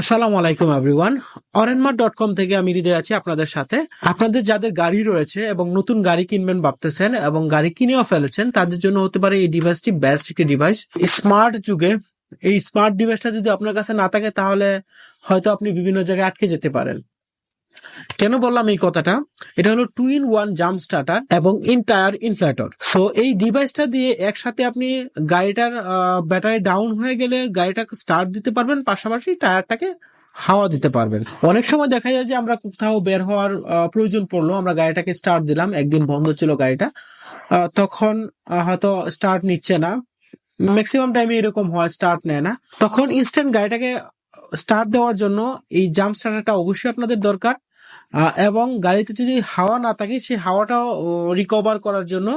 আসসালামু আলাইকুম everyone অরেনমার dot com থেকে আমি হৃদয় আছি আপনাদের সাথে। আপনাদের যাদের গাড়ি রয়েছে এবং নতুন গাড়ি কিনবেন ভাবতেছেন এবং গাড়ি কিনেও ফেলেছেন, তাদের জন্য হতে পারে এই ডিভাইসটি বেস্ট একটি ডিভাইস স্মার্ট যুগে, এই স্মার্ট ডিভাইসটা যদি আপনার কাছে না থাকে, তাহলে হয়তো আপনি বিভিন্ন জায়গায় আটকে যেতে পারেন। কেন বললাম এই কথাটা? এটা হলো two in one jump starter এবং ইনটায়ার ইনফ্লেটর। সো এই ডিভাইসটা দিয়ে একসাথে আপনি গাড়িটার ব্যাটারি ডাউন হয়ে গেলে গাড়িটাকে স্টার্ট দিতে পারবেন, পাশাপাশি টায়ারটাকে হাওয়া দিতে পারবেন। অনেক সময় দেখা যায় যে আমরা কোথাও বের হওয়ার প্রয়োজন পড়ল, আমরা গাড়িটাকে স্টার্ট দিলাম, একদিন বন্ধ ছিল গাড়িটা তখন হয়তো স্টার্ট নিচ্ছে না। ম্যাক্সিমাম টাইমে এরকম হয় স্টার্ট নেয় না। তখন ইনস্ট্যান্ট গাড়িটাকে স্টার্ট দেওয়ার জন্য এই জাম্প স্টার্টারটা অবশ্যই আপনাদের দরকার। এবং গাড়িতে যদি হাওয়া না থাকে, সেই হাওয়াটাও রিকভার করার জন্য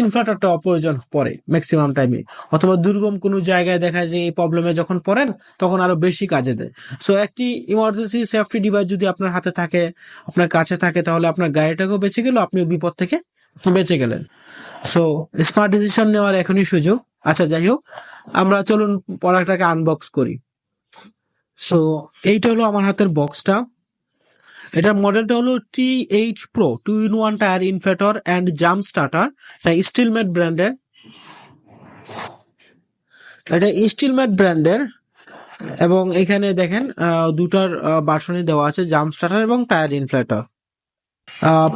ইনভার্টারটা প্রয়োজন পড়ে ম্যাক্সিমাম টাইমে অথবা দুর্গম কোনো জায়গায় দেখা যায় এই প্রবলেমে যখন পড়েন, তখন আরও বেশি কাজে দেয়। সো একটি ইমার্জেন্সি সেফটি ডিভাইস যদি আপনার হাতে থাকে, আপনার কাছে থাকে, তাহলে আপনার গাড়িটাকেও বেঁচে গেল, আপনিও বিপদ থেকে বেঁচে গেলেন। সো স্মার্ট ডিসিশন নেওয়ার এখনই সুযোগ। আচ্ছা যাই হোক, আমরা চলুন প্রোডাক্টটাকে আনবক্স করি। সো এইটা হলো আমার হাতের বক্সটা এটার মডেলটা হলো T H pro two in one tyre inflator and jump starter এটা স্টিলমেট ব্র্যান্ডের এটা স্টিলমেট ব্র্যান্ডের এবং এখানে দেখেন দুটার বাসনই দেওয়া আছে জাম্প স্টার্টার এবং টায়ার ইনফ্লেটর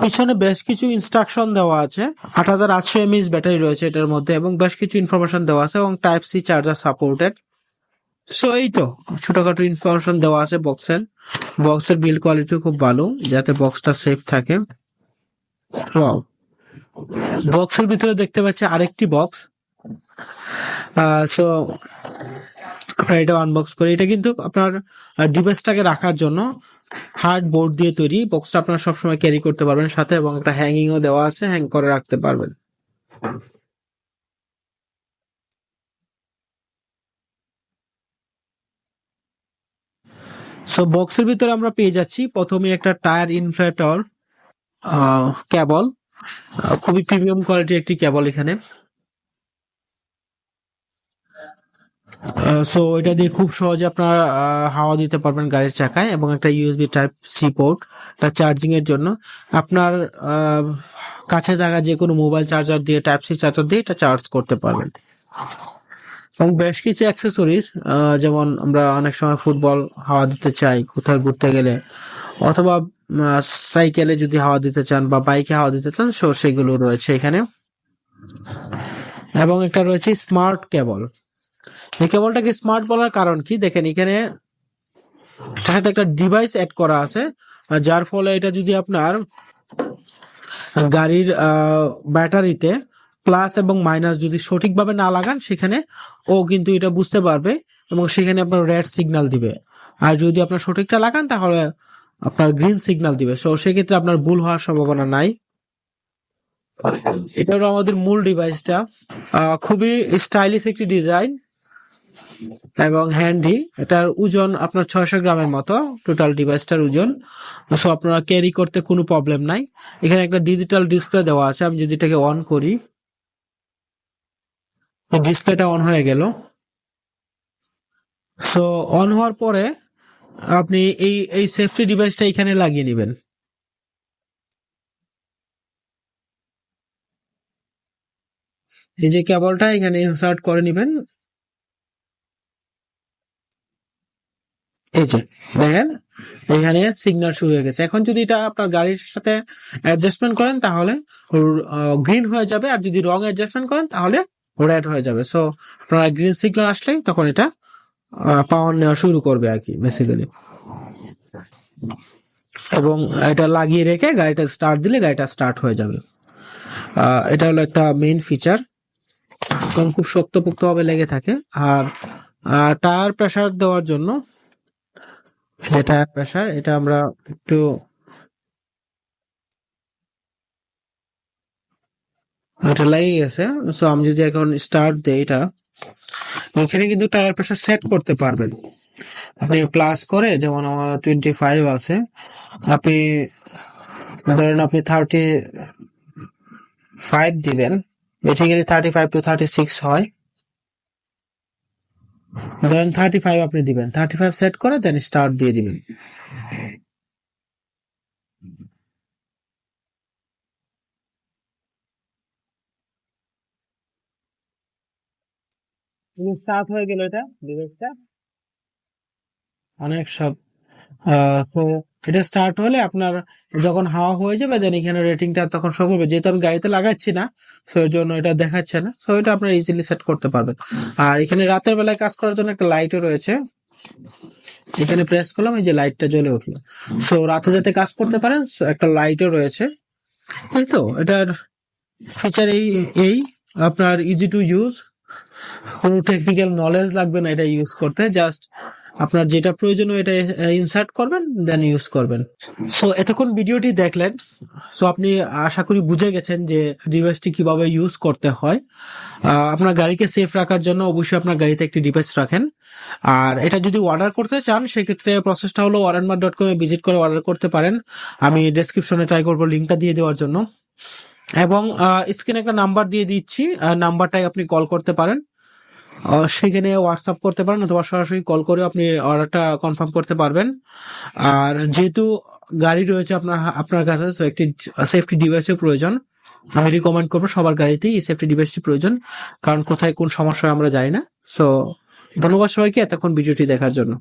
পিছনে বেশ কিছু ইনস্ট্রাকশন দেওয়া আছে। আট হাজার আটশো এমএইচ ব্যাটারি রয়েছে এটার মধ্যে এবং বেশ কিছু ইনফরমেশন দেওয়া আছে এবং type C charger supported so এই তো, ছোটখাটো ইনফরমেশন দেওয়া আছে বক্সের বক্সের বিল কোয়ালিটি খুব ভালো, যাতে বক্সটা সেফ থাকে। বক্সের ভিতরে দেখতে পাচ্ছি আরেকটি বক্স সো এটা আনবক্স করি। এটা কিন্তু আপনার ডিভাইসটাকে রাখার জন্য হার্ড বোর্ড দিয়ে তৈরি। বক্সটা আপনার সবসময় ক্যারি করতে পারবেন সাথে এবং একটা হ্যাঙ্গিংও দেওয়া আছে হ্যাং করে রাখতে পারবেন। সো বক্সের ভিতরে আমরা পেয়ে যাচ্ছি। প্রথমে একটা টায়ার ইনফ্লেটর কেবল খুবই প্রিমিয়াম কোয়ালিটির একটি কেবল এখানে। সো এটা দিয়ে খুব সহজে আপনারা হাওয়া দিতে পারবেন গাড়ির চাকায় এবং একটা USB type C port charging এর জন্য। আপনার কাছে থাকা যে কোনো মোবাইল চার্জার দিয়ে টাইপ সি চার্জার দিয়ে এটা চার্জ করতে পারবেন। এবং বেশ কিছু অ্যাক্সেসরিজ যেমন আমরা অনেক সময় ফুটবল হাওয়া দিতে চাই, কোথাও ঘুরতে গেলে, অথবা সাইকেলে যদি হাওয়া দিতে চান বা বাইকে হাওয়া দিতে চান, সো সেগুলো রয়েছে এখানে। এবং একটা রয়েছে স্মার্ট কেবল এই কেবলটাকে স্মার্ট বলার কারণ কি? দেখেন এখানে এটার সাথে একটা ডিভাইস অ্যাড করা আছে যার ফলে এটা যদি আপনার গাড়ির ব্যাটারিতে প্লাস এবং মাইনাস যদি সঠিকভাবে না লাগান, সেখানে ও কিন্তু এটা বুঝতে পারবে এবং সেখানে আপনার রেড সিগন্যাল দিবে। আর যদি আপনার সঠিকটা লাগান, তাহলে আপনার গ্রিন সিগনাল দিবে। সো সেক্ষেত্রে আপনার ভুল হওয়ার সম্ভাবনা নাই। এটা হলো আমাদের মূল ডিভাইসটা খুবই স্টাইলিশ একটি ডিজাইন এবং হ্যান্ডি এটার ওজন আপনার ছয়শো গ্রামের মতো টোটাল ডিভাইসটার ওজন। সো আপনারা ক্যারি করতে কোনো প্রবলেম নাই। এখানে একটা ডিজিটাল ডিসপ্লে দেওয়া আছে। আমি যদি এটাকে অন করি ডিসপ্লেটা অন হয়ে গেল। সো অন হওয়ার পরে আপনি এই এই সেফটি ডিভাইসটা এখানে লাগিয়ে নেবেন। এই যে কেবলটা এখানে ইনসার্ট করে নেবেন। এই যে, দেখেন, এখানে সিগন্যাল শুরু হয়ে গেছে। এখন যদি এটা আপনার গাড়ির সাথে অ্যাডজাস্টমেন্ট করেন, তাহলে গ্রিন হয়ে যাবে। আর যদি রং অ্যাডজাস্টমেন্ট করেন, তাহলে রেড হয়ে যাবে। সো আপনারা গ্রিন সিগন্যাল আসলেই তখন এটা পাওয়ার নেওয়া শুরু করবে আর কি বেসিক্যালি এবং এটা লাগিয়ে রেখে গাড়িটা স্টার্ট দিলে গাড়িটা স্টার্ট হয়ে যাবে। এটা হলো একটা মেইন ফিচার এবং খুব শক্তপোক্ত ভাবে লেগে থাকে। আর টায়ার প্রেশার দেওয়ার জন্য, যে টায়ার প্রেশার এটা আমরা একটু এটা লেগে গেছে সো আমি যদি এখন স্টার্ট দেই এটা, এখানে কিন্তু টায়ার প্রেসার সেট করতে পারবেন। আপনি প্লাস করে, যেমন আমার টোয়েন্টি ফাইভ আছে, আপনি ধরেন আপনি থার্টি ফাইভ দিবেন basically thirty five to thirty six হয়। ধরেন থার্টি ফাইভ আপনি দিবেন থার্টি ফাইভ সেট করে দেন স্টার্ট দিয়ে দিবেন। স্টার্ট হয়ে গেল এটা ডিভাইসটা অনেক সব তো এটা স্টার্ট হলে আপনার যখন হাওয়া হয়ে যাবে দেন এখানে রেটিংটা তখন শো করবে যেহেতু আমি গাড়িতে লাগাচ্ছি না সো এর জন্য এটা দেখাচ্ছে না। সো এটা আপনারা ইজিলি সেট করতে পারবেন। আর এখানে রাতের বেলায় কাজ করার জন্য একটা লাইটও রয়েছে। এখানে প্রেস করলাম, এই যে লাইটটা জ্বলে উঠল। সো রাতে যাতে কাজ করতে পারেন একটা লাইটও রয়েছে। এই তো, এটার ফিচার এই এই, আপনার ইজি টু ইউজ কোনো টেকনিক্যাল নলেজ লাগবে না এটা ইউজ করতে জাস্ট আপনার যেটা প্রয়োজন এটা ইনসার্ট করবেন দেন ইউজ করবেন। সো এতক্ষণ ভিডিওটি দেখলেন সো আপনি আশা করি বুঝে গেছেন যে ডিভাইসটি কীভাবে ইউজ করতে হয়। আপনার গাড়িকে সেফ রাখার জন্য অবশ্যই আপনার গাড়িতে একটি ডিভাইস রাখেন। আর এটা যদি অর্ডার করতে চান, সেক্ষেত্রে প্রসেসটা হলো ওয়ারেনমার ডট কমে ভিজিট করে অর্ডার করতে পারেন। আমি ডেসক্রিপশনে ট্রাই করব লিঙ্কটা দিয়ে দেওয়ার জন্য। এবং স্ক্রিনে একটা নাম্বার দিয়ে দিচ্ছি নাম্বারটাই আপনি কল করতে পারেন। সেখানে হোয়াটসঅ্যাপ করতে পারেন অথবা সরাসরি কল করে আপনি অর্ডারটা কনফার্ম করতে পারবেন। আর যেহেতু গাড়ি রয়েছে আপনার আপনার কাছে সো একটি সেফটি ডিভাইসের প্রয়োজন, আমি রিকমেন্ড করব সবার গাড়িতেই এই সেফটি ডিভাইসটি প্রয়োজন, কারণ কোথায় কোন সমস্যা আমরা জানি না। সো ধন্যবাদ সবাইকে, এতক্ষণ ভিডিওটি দেখার জন্য।